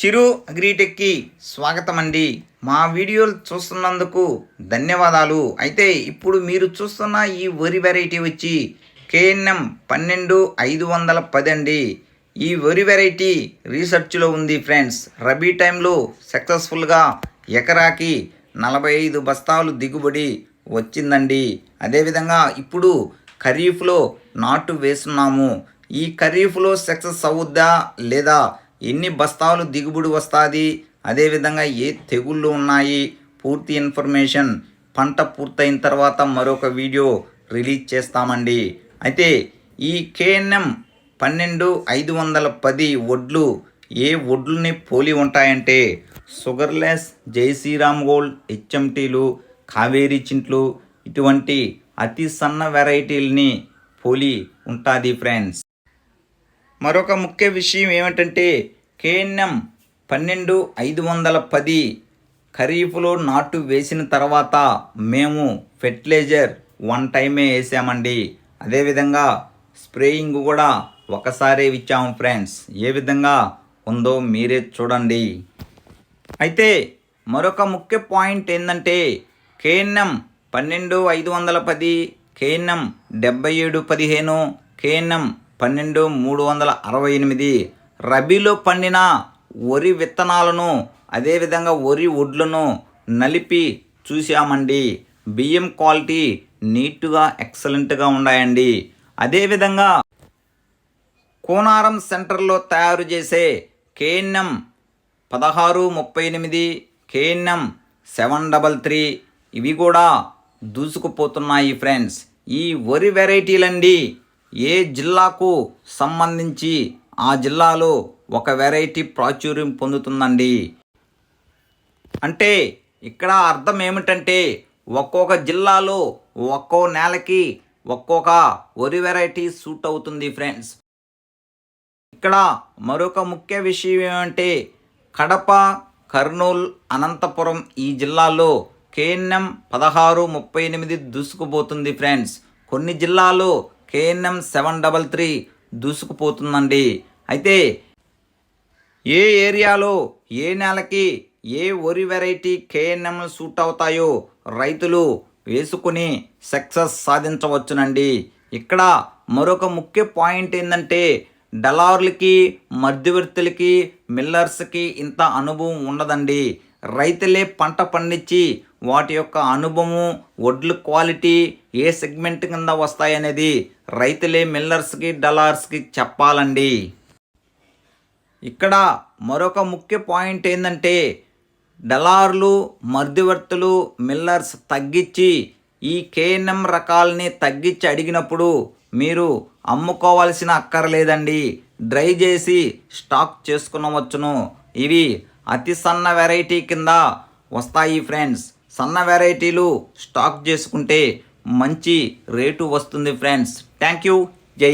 చిరు అగ్రిటెక్కి స్వాగతం అండి మా వీడియోలు చూస్తున్నందుకు ధన్యవాదాలు. అయితే ఇప్పుడు మీరు చూస్తున్న ఈ వరి వెరైటీ వచ్చి కేఎన్ఎం పన్నెండు ఐదు వందల పది అండి. ఈ వరి వెరైటీ రీసెర్చ్లో ఉంది ఫ్రెండ్స్ రబీ టైంలో సక్సెస్ఫుల్గా ఎకరాకి నలభై ఐదు బస్తాలు దిగుబడి వచ్చిందండి. అదేవిధంగా ఇప్పుడు ఖరీఫ్లో నాటు వేస్తున్నాము. ఈ ఖరీఫ్లో సక్సెస్ అవుద్దా లేదా ఎన్ని బస్తాలు దిగుబడి వస్తుంది? అదేవిధంగా ఏ తెగుళ్ళు ఉన్నాయి? పూర్తి ఇన్ఫర్మేషన్ పంట పూర్తయిన తర్వాత మరొక వీడియో రిలీజ్ చేస్తామండి. అయితే ఈ కేఎన్ఎం పన్నెండు ఐదు వందల పది వడ్లు ఏ వడ్లని పోలి ఉంటాయంటే షుగర్లెస్ జై శ్రీరామ్ గోల్డ్ హెచ్ఎంటీలు కావేరీ చింట్లు ఇటువంటి అతి సన్న వెరైటీలని పోలి ఉంటుంది ఫ్రెండ్స్. మరొక ముఖ్య విషయం ఏమిటంటే కేఎన్ఎం పన్నెండు ఐదు వందల పది ఖరీఫ్లో నాటు వేసిన తర్వాత మేము ఫెర్టిలైజర్ వన్ టైమే వేసామండి. అదేవిధంగా స్ప్రేయింగ్ కూడా ఒకసారే ఇచ్చాము ఫ్రెండ్స్. ఏ విధంగా ఉందో మీరే చూడండి. అయితే మరొక ముఖ్య పాయింట్ ఏంటంటే కేఎన్ఎం పన్నెండు ఐదు వందల పది కేఎన్ఎం డెబ్బై ఏడు పదిహేను కేఎన్ఎం పన్నెండు మూడు వందల అరవై ఎనిమిది. రబీలో పండిన వరి విత్తనాలను అదేవిధంగా వరి ఒడ్లను నలిపి చూశామండి. బియ్యం క్వాలిటీ నీట్గా ఎక్సలెంట్గా ఉన్నాయండి అదేవిధంగా కోనారం సెంటర్లో తయారు చేసే కేఎన్ఎం పదహారు ముప్పై ఎనిమిది కేఎన్ఎం సెవెన్ డబల్ త్రీ ఇవి కూడా దూసుకుపోతున్నాయి ఫ్రెండ్స్. ఈ వరి వెరైటీలండి. ఏ జిల్లాకు సంబంధించి ఆ జిల్లాలో ఒక వెరైటీ ప్రాచుర్యం పొందుతుందండి? అంటే ఇక్కడ అర్థం ఏమిటంటే ఒక్కొక్క జిల్లాలో ఒక్కో నేలకి ఒక్కొక్క వరి వెరైటీ సూట్ అవుతుంది ఫ్రెండ్స్. ఇక్కడ మరొక ముఖ్య విషయం ఏమంటే కడప కర్నూలు అనంతపురం ఈ జిల్లాలో కేఎన్ఎం పదహారు ముప్పై ఎనిమిది దూసుకుపోతుంది ఫ్రెండ్స్. కొన్ని జిల్లాలో కేఎన్ఎం సెవెన్ డబల్ త్రీ దూసుకుపోతుందండి. అయితే ఏ ఏరియాలో ఏ నెలకి ఏ వరి వెరైటీ కేఎన్ఎంలు సూట్ అవుతాయో రైతులు వేసుకుని సక్సెస్ సాధించవచ్చునండి. ఇక్కడ మరొక ముఖ్య పాయింట్ ఏంటంటే డలార్లకి మధ్యవర్తులకి మిల్లర్స్కి ఇంత అనుభవం ఉండదండి. రైతులే పంట పండించి వాటి యొక్క అనుభవం వడ్లు క్వాలిటీ ఏ సెగ్మెంట్ కింద వస్తాయనేది రైతులే మిల్లర్స్కి డలార్స్కి చెప్పాలండి. ఇక్కడ మరొక ముఖ్య పాయింట్ ఏంటంటే డలార్లు మధ్యవర్తులు మిల్లర్స్ తగ్గించి ఈ కేఎన్ఎం రకాలని తగ్గించి అడిగినప్పుడు మీరు అమ్ముకోవాల్సిన అక్కర్లేదండి. డ్రై చేసి స్టాక్ చేసుకునవచ్చును. ఇవి అతి సన్న వెరైటీ కింద వస్తాయి ఫ్రెండ్స్. సన్న వెరైటీలు స్టాక్ చేసుకుంటే మంచి రేటు వస్తుంది ఫ్రెండ్స్. థ్యాంక్ యూ జై